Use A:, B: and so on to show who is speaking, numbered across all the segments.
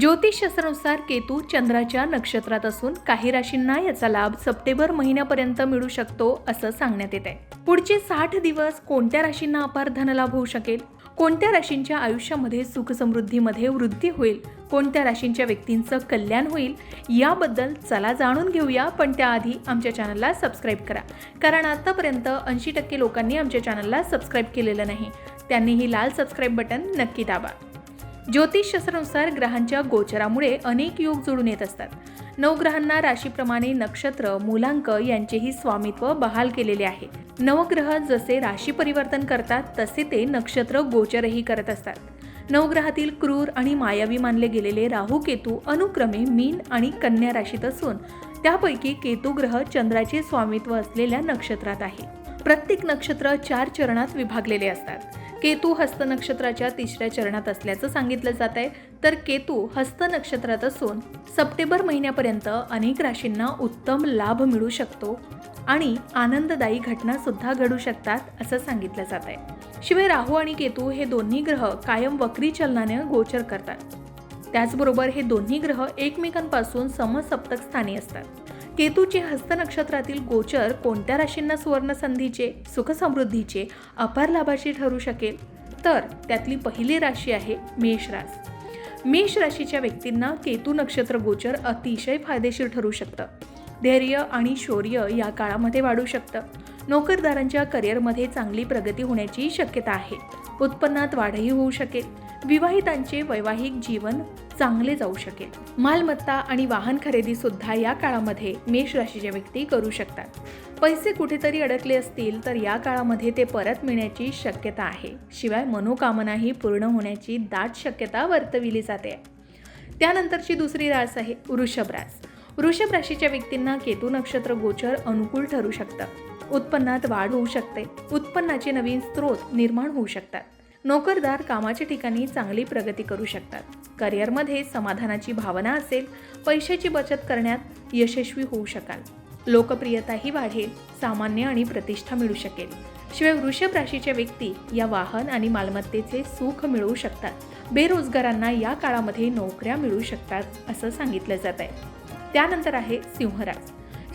A: ज्योतिषशास्त्रानुसार केतू चंद्राच्या नक्षत्रात असून काही राशींना याचा लाभ सप्टेंबर महिन्यापर्यंत मिळू शकतो असं सांगण्यात येत आहे पुढचे साठ दिवस कोणत्या राशींना अपार धनलाभ होऊ शकेल? कोणत्या राशींच्या आयुष्यामध्ये सुखसमृद्धीमध्ये वृद्धी होईल? कोणत्या राशींच्या व्यक्तींचं कल्याण होईल? याबद्दल चला जाणून घेऊया पण त्याआधी आमच्या चॅनलला सबस्क्राईब करा. कारण आतापर्यंत ऐंशी टक्के लोकांनी आमच्या चॅनलला सबस्क्राईब केलेलं नाही. त्यांनी ही लाल सबस्क्राईब बटन नक्की दाबा. ज्योतिषशास्त्रानुसार ग्रहांच्या गोचरामुळे अनेक योग जुळून येत असतात. नवग्रहांना राशीप्रमाणे नक्षत्र मूलांक यांचेही स्वामित्व बहाल केलेले आहे. नवग्रह जसे राशी परिवर्तन करतात तसे ते नक्षत्र गोचरही करत असतात. नवग्रहातील क्रूर आणि मायावी मानले गेलेले राहू केतू अनुक्रमे मीन आणि कन्या राशीत असून त्यापैकी केतू ग्रह चंद्राचे स्वामित्व असलेल्या नक्षत्रात आहे. प्रत्येक नक्षत्र चार चरणात विभागलेले असतात. केतू हस्त नक्षत्राच्या तिसऱ्या चरणात असल्याचं सांगितलं जात आहे. तर केतू हस्त नक्षत्रात असून सप्टेंबर महिन्यापर्यंत अनेक राशींना उत्तम लाभ मिळू शकतो आणि आनंददायी घटना सुद्धा घडू शकतात असं सांगितलं जात आहे. शिवाय राहू आणि केतू हे दोन्ही ग्रह कायम वक्री चलनाने गोचर करतात. त्याचबरोबर हे दोन्ही ग्रह एकमेकांपासून समसप्तक स्थानी असतात. केतूचे हस्त नक्षत्रातील गोचर कोणत्या राशींना सुवर्ण संधीचे सुखसमृद्धीचे अपार लाभाची ठरू शकेल? तर त्यातली पहिली राशी आहे मेष रास मेष राशीच्या व्यक्तींना केतू नक्षत्र गोचर अतिशय फायदेशीर ठरू शकतं. धैर्य आणि शौर्य या काळामध्ये वाढू शकतं. नोकरदारांच्या करिअरमध्ये चांगली प्रगती होण्याची शक्यता आहे. उत्पन्नात वाढही होऊ शकेल. विवाहितांचे वैवाहिक जीवन चांगले जाऊ शकेल. मालमत्ता आणि वाहन खरेदी सुद्धा या काळामध्ये मेष राशीच्या व्यक्ती करू शकतात. पैसे कुठेतरी अडकले असतील तर या काळामध्ये ते परत मिळण्याची शक्यता आहे. शिवाय मनोकामनाही पूर्ण होण्याची दाट शक्यता वर्तविली जाते. त्यानंतरची दुसरी रास आहे वृषभ रास. वृषभ राशीच्या व्यक्तींना केतू नक्षत्र गोचर अनुकूल ठरू शकतं. उत्पन्नात वाढ होऊ शकते. उत्पन्नाचे नवीन स्रोत निर्माण होऊ शकतात. नोकरदार कामाच्या ठिकाणी चांगली प्रगती करू शकतात. करिअरमध्ये समाधानाची भावना असेल पैशाची बचत करण्यात यशस्वी होऊ शकाल. लोकप्रियताही वाढेल सामान्य आणि प्रतिष्ठा मिळू शकेल. शिवाय वृषभ राशीच्या व्यक्ती या वाहन आणि मालमत्तेचे सुख मिळवू शकतात. बेरोजगारांना या काळामध्ये नोकऱ्या मिळू शकतात असं सांगितलं जात आहे. त्यानंतर आहे सिंहराज.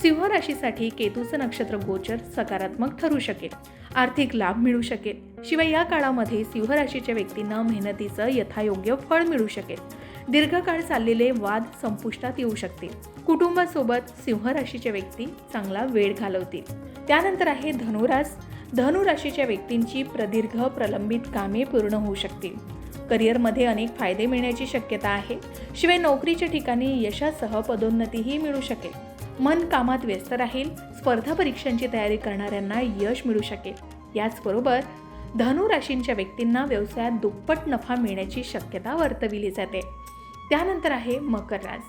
A: सिंह राशीसाठी केतूचं नक्षत्र गोचर सकारात्मक ठरू शकेल. आर्थिक लाभ मिळू शकेल. शिवाय या काळामध्ये सिंहराशीच्या व्यक्तींना मेहनतीचं यथायोग्य फळ मिळू शकेल. दीर्घकाळ चाललेले वाद संपुष्टात येऊ शकतील. कुटुंबासोबत सिंहराशीच्या व्यक्ती चांगला वेळ घालवतील. त्यानंतर आहे धनुरास. धनुराशीच्या व्यक्तींची प्रदीर्घ प्रलंबित कामे पूर्ण होऊ शकतील. करिअरमध्ये अनेक फायदे मिळण्याची शक्यता आहे. शिवाय नोकरीच्या ठिकाणी यशासह पदोन्नतीही मिळू शकेल. मन कामात व्यस्त राहील स्पर्धा परीक्षांची तयारी करणाऱ्यांना यश मिळू शकेल. याचबरोबर धनु राशींच्या व्यक्तींना व्यवसायात दुप्पट नफा मिळण्याची शक्यता वर्तविली जाते. त्यानंतर आहे मकर रास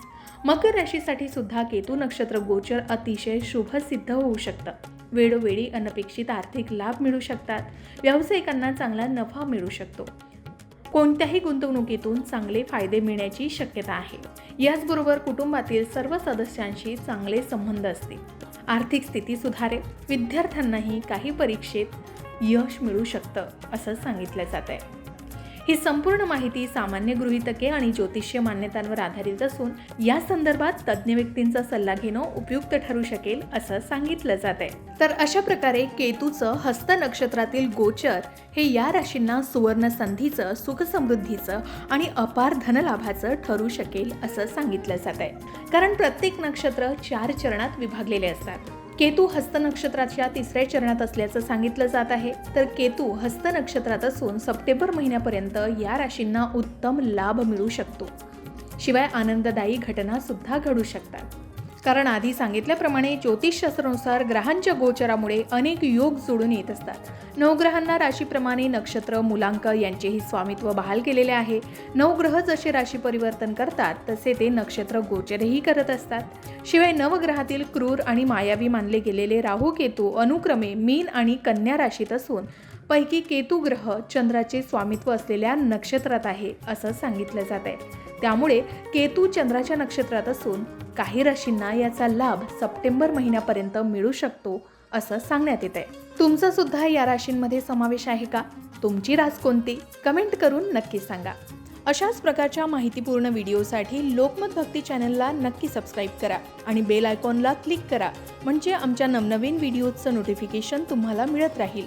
A: मकर राशीसाठी सुद्धा केतू नक्षत्र गोचर अतिशय शुभ सिद्ध होऊ शकतं. वेळोवेळी अनपेक्षित आर्थिक लाभ मिळू शकतात. व्यावसायिकांना चांगला नफा मिळू शकतो. कोणत्याही गुंतवणुकीतून चांगले फायदे मिळण्याची शक्यता आहे. याचबरोबर कुटुंबातील सर्व सदस्यांशी चांगले संबंध असतील. आर्थिक स्थिती सुधारेल. विद्यार्थ्यांनाही काही परीक्षेत यश मिळू शकतं असं सांगितलं जात आहे ही संपूर्ण माहिती सामान्य गृहितके आणि ज्योतिष्य मान्यतांवर आधारित असून या संदर्भात तज्ज्ञ व्यक्तींचा सल्ला घेणं उपयुक्त ठरू शकेल असं सांगितलं जात आहे तर अशा प्रकारे केतूचं हस्त नक्षत्रातील गोचर हे या राशींना सुवर्ण संधीचं सुखसमृद्धीचं आणि अपार धनलाभाचं ठरू शकेल असं सांगितलं जात आहे कारण प्रत्येक नक्षत्र चार चरणात विभागलेले असतात. केतू हस्त नक्षत्राच्या तिसऱ्या चरणात असल्याचं सांगितलं जात आहे. तर केतू हस्त नक्षत्रात असून सप्टेंबर महिन्यापर्यंत या राशींना उत्तम लाभ मिळू शकतो. शिवाय आनंददायी घटना सुद्धा घडू शकतात. कारण आधी सांगितल्याप्रमाणे ज्योतिषशास्त्रानुसार ग्रहांच्या गोचरामुळे अनेक योग जोडून येत असतात. नवग्रहांना राशीप्रमाणे नक्षत्र मुलांक यांचेही स्वामित्व बहाल केलेले आहे. नवग्रह जसे राशी परिवर्तन करतात तसे ते नक्षत्र गोचरही करत असतात. शिवाय नवग्रहातील क्रूर आणि मायावी मानले गेलेले राहू केतू अनुक्रमे मीन आणि कन्या राशीत असून पैकी केतू ग्रह चंद्राचे स्वामित्व असलेल्या नक्षत्रात आहे असं सांगितलं जात आहे त्यामुळे केतू चंद्राच्या नक्षत्रात असून काही राशींना याचा लाभ सप्टेंबर महिन्यापर्यंत मिळू शकतो असं सांगण्यात येत आहे तुमचा सुद्धा या राशींमध्ये समावेश आहे का? तुमची रास कोणती? कमेंट करून नक्की सांगा. अशाच प्रकारच्या माहितीपूर्ण व्हिडिओसाठी लोकमत भक्ती चॅनलला नक्की सबस्क्राईब करा आणि बेल आयकॉनला क्लिक करा म्हणजे आमच्या नवनवीन व्हिडिओजचं नोटिफिकेशन तुम्हाला मिळत राहील.